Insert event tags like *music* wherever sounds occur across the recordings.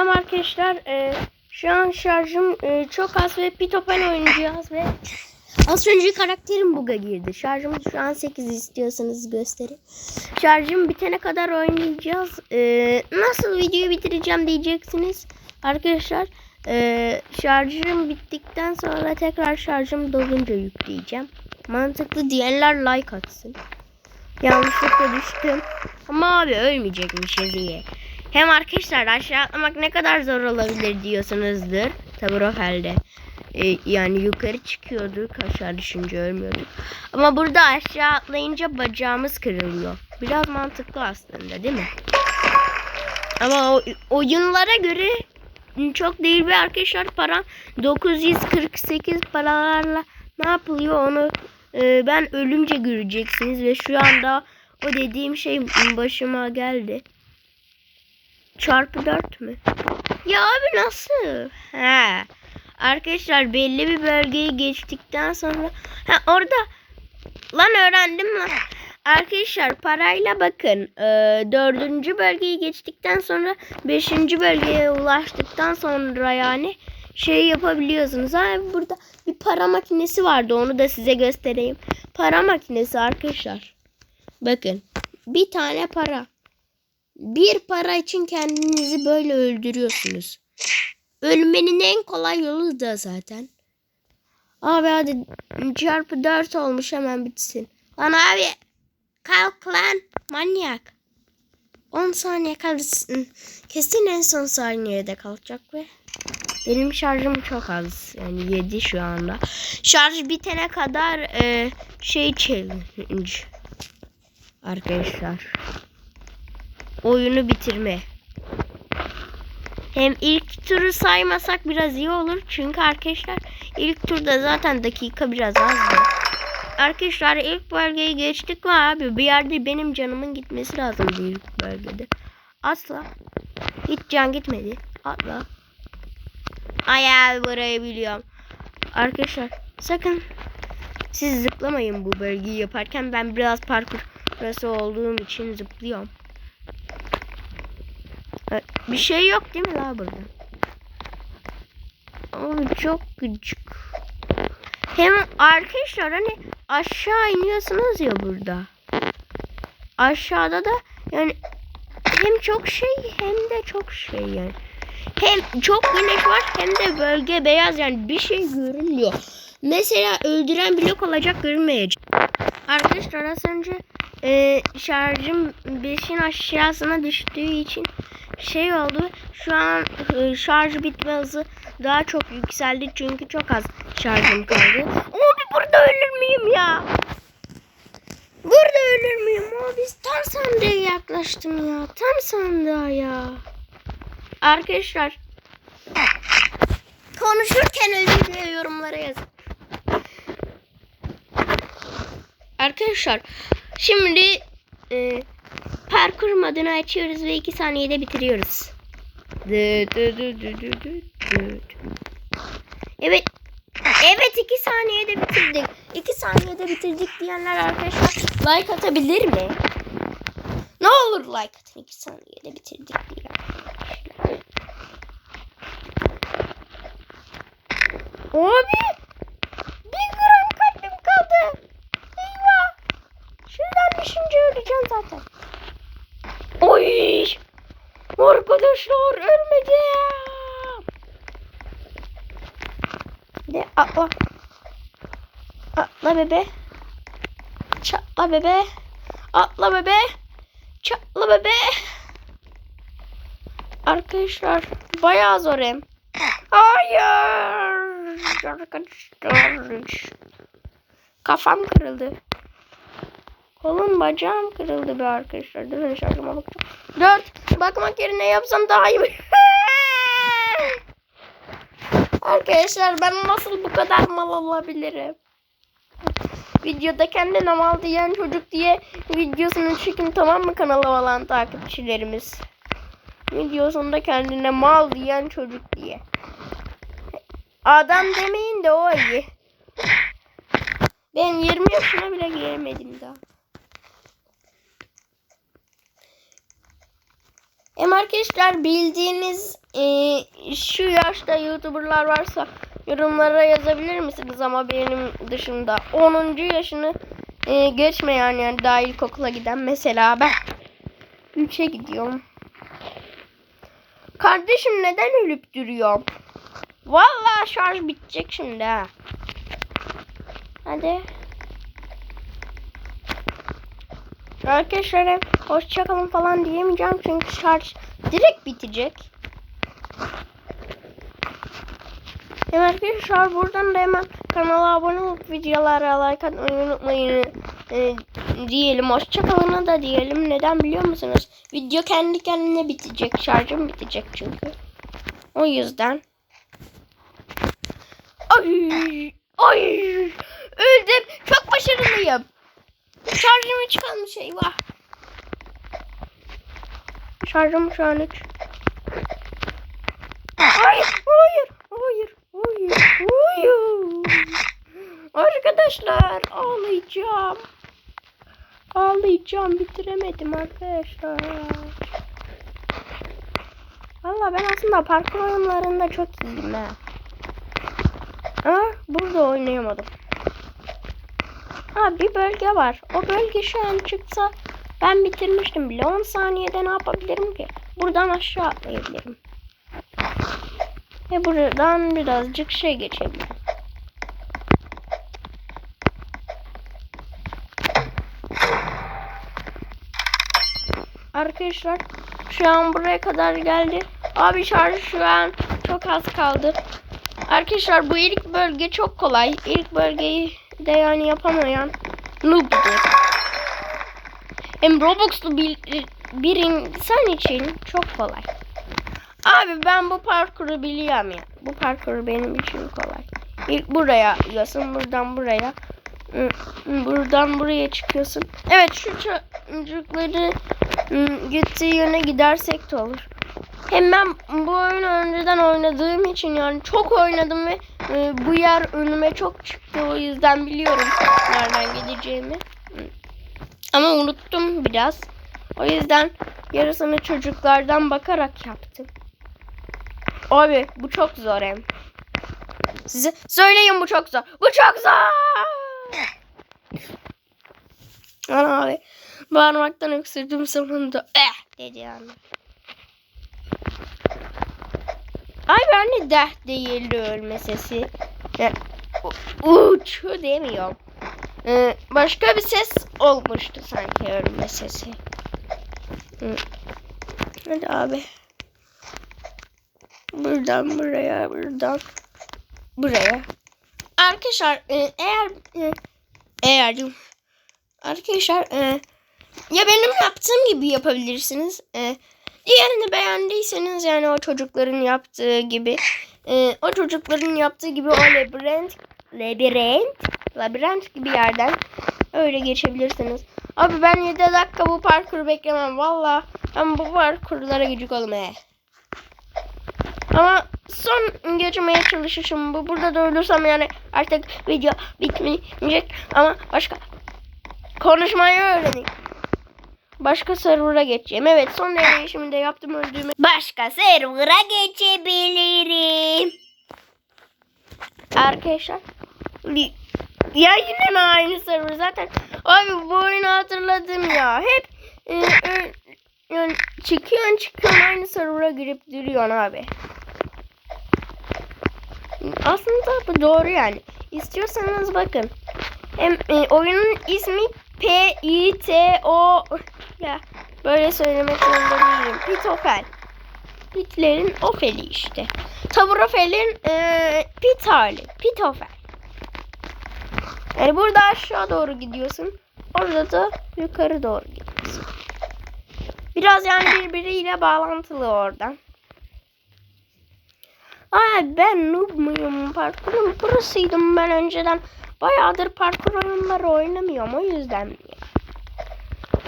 Tamam arkadaşlar e, şu an şarjım e, çok az ve Pitopen oynayacağız ve az önce karakterim buga girdi. Şarjım şu an 8 istiyorsanız göstereyim. Şarjım bitene kadar oynayacağız. E, nasıl videoyu bitireceğim diyeceksiniz. Arkadaşlar e, şarjım bittikten sonra tekrar şarjım dolunca yükleyeceğim. Mantıklı diyenler like atsın. Yanlışlıkla düştüm. Ama abi ölmeyecekmişiz diye. Hem arkadaşlar aşağı atlamak ne kadar zor olabilir diyorsunuzdur. Tabi o halde. Ee, yani yukarı çıkıyorduk aşağı düşünce ölmüyorduk. Ama burada aşağı atlayınca bacağımız kırılıyor. Biraz mantıklı aslında değil mi? Ama o, oyunlara göre çok değil ve arkadaşlar para 948 paralarla ne yapılıyor onu e, ben ölünce göreceksiniz ve şu anda o dediğim şey başıma geldi. Çarpı 4 mü? Ya abi nasıl? He. Arkadaşlar belli bir bölgeyi geçtikten sonra ha orada lan öğrendim lan. Arkadaşlar parayla bakın e, dördüncü bölgeyi geçtikten sonra beşinci bölgeye ulaştıktan sonra yani şey yapabiliyorsunuz. Ha, burada bir para makinesi vardı onu da size göstereyim. Para makinesi arkadaşlar. Bakın bir tane para. Bir para için kendinizi böyle öldürüyorsunuz. Ölmenin en kolay yolu da zaten. Abi hadi çarpı 4 olmuş hemen bitsin. Lan abi kalk lan manyak. 10 saniye kalırsın. Kesin en son saniyede kalacak ve benim şarjım çok az. Yani 7 şu anda. Şarj bitene kadar e, şey challenge. Arkadaşlar. Oyunu bitirme. Hem ilk turu saymasak biraz iyi olur. Çünkü arkadaşlar ilk turda zaten dakika biraz azdı. Arkadaşlar ilk bölgeyi geçtik mi abi? Bir yerde benim canımın gitmesi lazım ilk bölgede. Asla. Hiç can gitmedi. Atla. Ay burayı biliyorum. Arkadaşlar sakın siz zıplamayın bu bölgeyi yaparken. Ben biraz parkur burası olduğum için zıplıyorum. Bir şey yok değil mi la burada? Abi çok gıcık. Hem arkadaşlar hani aşağı iniyorsunuz ya burada. Aşağıda da yani hem çok şey hem de çok şey yani. Hem çok güneş var hem de bölge beyaz yani bir şey görünmüyor. Mesela öldüren blok olacak görünmeyecek. Arkadaşlar az önce e, şarjım 5'in aşağısına düştüğü için şey oldu. Şu an e, şarj bitme hızı daha çok yükseldi çünkü çok az şarjım kaldı. Abi burada ölür müyüm ya? Burada ölür müyüm? Abi tam sandığa yaklaştım ya. Tam sandığa ya. Arkadaşlar konuşurken özür diye yorumlara yazın. Arkadaşlar şimdi e, parkur modunu açıyoruz ve 2 saniyede bitiriyoruz. Evet. Evet 2 saniyede bitirdik. 2 saniyede bitirdik diyenler arkadaşlar like atabilir mi? Ne olur like atın 2 saniyede bitirdik diye. Abi bir gram kalbim kaldı. Eyvah. Şuradan düşünce öleceğim zaten. Oy. Arkadaşlar ölmedim. De atla. Atla bebe. Çatla bebe. Atla bebe. Çatla bebe. Arkadaşlar bayağı zor hem. Hayır. Arkadaşlar. Kafam kırıldı. Kolum bacağım kırıldı be arkadaşlar. Durun şarkıma bakacağım. Dört. Bakmak yerine yapsam daha iyi. *laughs* arkadaşlar ben nasıl bu kadar mal olabilirim? Videoda kendine mal diyen çocuk diye videosunu çekin tamam mı kanala olan takipçilerimiz? Videosunda kendine mal diyen çocuk diye. Adam demeyin de o iyi. Ben 20 yaşına bile giremedim daha. Hem arkadaşlar bildiğiniz e, şu yaşta YouTuber'lar varsa yorumlara yazabilir misiniz ama benim dışında 10. yaşını e, geçmeyen yani daha ilkokula giden mesela ben 3'e gidiyorum. Kardeşim neden ölüp duruyor? Vallahi şarj bitecek şimdi ha. Hadi. Arkadaşlar hoşçakalın falan diyemeyeceğim çünkü şarj direkt bitecek. Hem arkadaşlar buradan da hemen kanala abone olup videolara like atmayı unutmayın e, diyelim. Hoşçakalın da diyelim. Neden biliyor musunuz? Video kendi kendine bitecek. Şarjım bitecek çünkü. O yüzden. Ay, ay, öldüm. Çok başarılıyım. Şarjım hiç kalmış eyvah. Şarjım şu an 3. Hayır, hayır, hayır, hayır, hayır. Arkadaşlar ağlayacağım. Ağlayacağım bitiremedim arkadaşlar. Valla ben aslında parkur oyunlarında çok iyiyim ha. Ama burada oynayamadım. Ha bir bölge var. O bölge şu an çıksa ben bitirmiştim bile. 10 saniyede ne yapabilirim ki? Buradan aşağı atlayabilirim. Ve buradan birazcık şey geçebilirim. Arkadaşlar şu an buraya kadar geldi. Abi şarj şu an çok az kaldı. Arkadaşlar bu ilk bölge çok kolay. İlk bölgeyi de yani yapamayan noob'dur. Hem Robux'lu bir, bir insan için çok kolay. Abi ben bu parkuru biliyorum ya. Bu parkuru benim için kolay. İlk buraya gidiyorsun. Buradan buraya. Buradan buraya çıkıyorsun. Evet şu çocukları gittiği yöne gidersek de olur. Hem ben bu oyunu önceden oynadığım için yani çok oynadım ve e, bu yer önüme çok çıktı. O yüzden biliyorum nereden gideceğimi. Ama unuttum biraz. O yüzden yarısını çocuklardan bakarak yaptım. Abi bu çok zor hem. Size söyleyin bu çok zor. Bu çok zor. Ana abi bağırmaktan öksürdüm sonunda. Eh dedi yani. Ay ben de deh değildi ölme sesi. Yani, uç demiyorum. Ee, başka bir ses olmuştu sanki ölme sesi. Hı. Hadi abi. Buradan buraya, buradan buraya. Arkadaşlar e, eğer e, eğer arkadaşlar e, ya benim yaptığım gibi yapabilirsiniz. E, diğerini beğendiyseniz yani o çocukların yaptığı gibi e, o çocukların yaptığı gibi o labirent labirent labirent gibi yerden öyle geçebilirsiniz. Abi ben 7 dakika bu parkuru beklemem. Valla ben bu parkurlara gıcık olmaya. Ama son geçmeye çalışışım bu. Burada da ölürsem yani artık video bitmeyecek. Ama başka konuşmayı öğreneyim. Başka server'a geçeceğim. Evet son deneyişimi de yaptım öldüğümü. Başka server'a geçebilirim. Arkadaşlar. Ya yine mi aynı server zaten? Abi bu oyunu hatırladım ya. Hep e, e, yani çıkıyorsun çıkıyorsun aynı server'a girip duruyorsun abi. Aslında bu doğru yani. İstiyorsanız bakın. Hem e, oyunun ismi P I T O ya böyle söylemek zorunda değilim. Pitofel. Pitlerin ofeli işte. Taburofel'in e, pit hali. Pitofel. Yani burada aşağı doğru gidiyorsun. Orada da yukarı doğru gidiyorsun. Biraz yani birbiriyle bağlantılı oradan. Ay ben noob muyum? Parkurun burasıydım ben önceden. Bayağıdır parkur oyunları oynamıyorum o yüzden.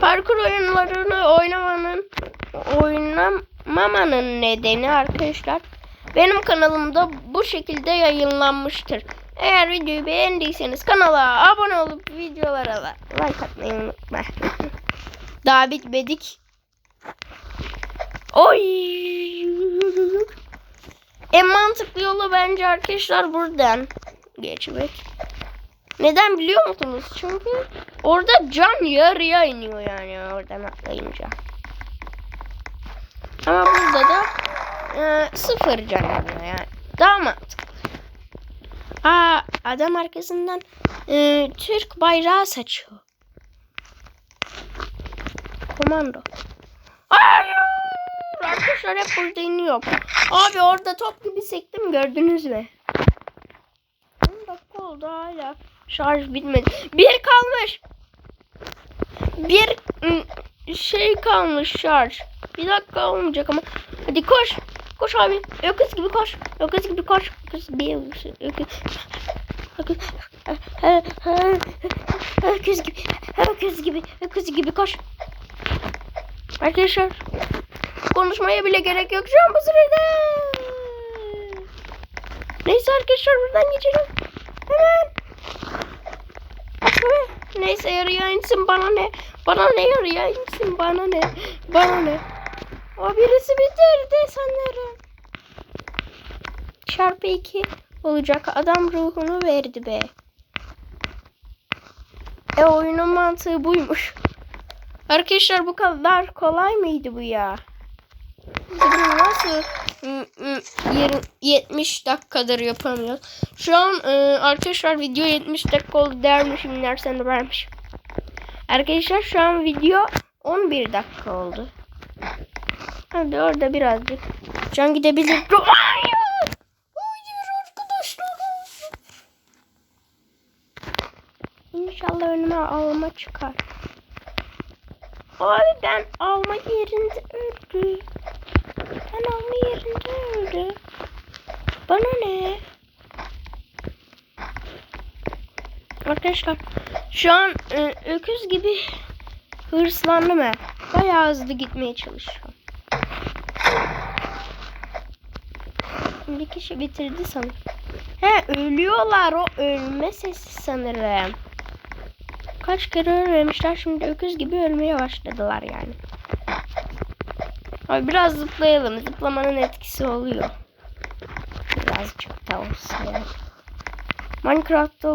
Parkur oyunlarını oynamanın oynamamanın nedeni arkadaşlar benim kanalımda bu şekilde yayınlanmıştır. Eğer videoyu beğendiyseniz kanala abone olup videolara like atmayı unutma. *laughs* Daha bitmedik. Oy. mantıklı yolu bence arkadaşlar buradan geçmek. Neden biliyor musunuz? Çünkü orada can yarıya iniyor yani oradan atlayınca. Ama burada da e, sıfır can iniyor yani. Daha mantıklı. Aa adam arkasından e, Türk bayrağı saçıyor. Komando. Hayır! Arkadaşlar hep burada iniyor. Abi orada top gibi sektim gördünüz mü? 10 dakika oldu hala. Şarj bitmedi. Bir kalmış. Bir ım, şey kalmış şarj. Bir dakika olmayacak ama. Hadi koş. Koş abi. Öküz gibi koş. Öküz gibi koş. Öküz bir öküz. Öküz. Öküz. Öküz gibi. Öküz gibi. Öküz gibi koş. Arkadaşlar konuşmaya bile gerek yok şu an bu sırada. Neyse arkadaşlar buradan geçelim. Hemen. Neyse yarıya insin bana ne. Bana ne yarıya insin bana ne. Bana ne. O birisi bitirdi sanırım. Çarpı iki olacak. Adam ruhunu verdi be. E oyunun mantığı buymuş. Arkadaşlar bu kadar kolay mıydı bu ya? Biz bunu nasıl ım, ım, yarım- 70 dakikadır yapamıyoruz. Şu an e, arkadaşlar video 70 dakika oldu dermişim dersen de vermiş. Arkadaşlar şu an video 11 dakika oldu. Hadi orada birazcık gidebilir. Hayır! Hayır arkadaşlar. İnşallah önüme alma çıkar. Abi ben alma yerinde öldü. Ben alma yerinde öldü. Bana ne? Arkadaşlar şu an e, öküz gibi hırslandım he. Bayağı hızlı gitmeye çalışıyorum. Bir kişi bitirdi sanırım. He ölüyorlar o ölme sesi sanırım. Kaç kere ölmemişler şimdi öküz gibi ölmeye başladılar yani. Abi biraz zıplayalım. Zıplamanın etkisi oluyor. Birazcık da olsa yani. Minecraft'ta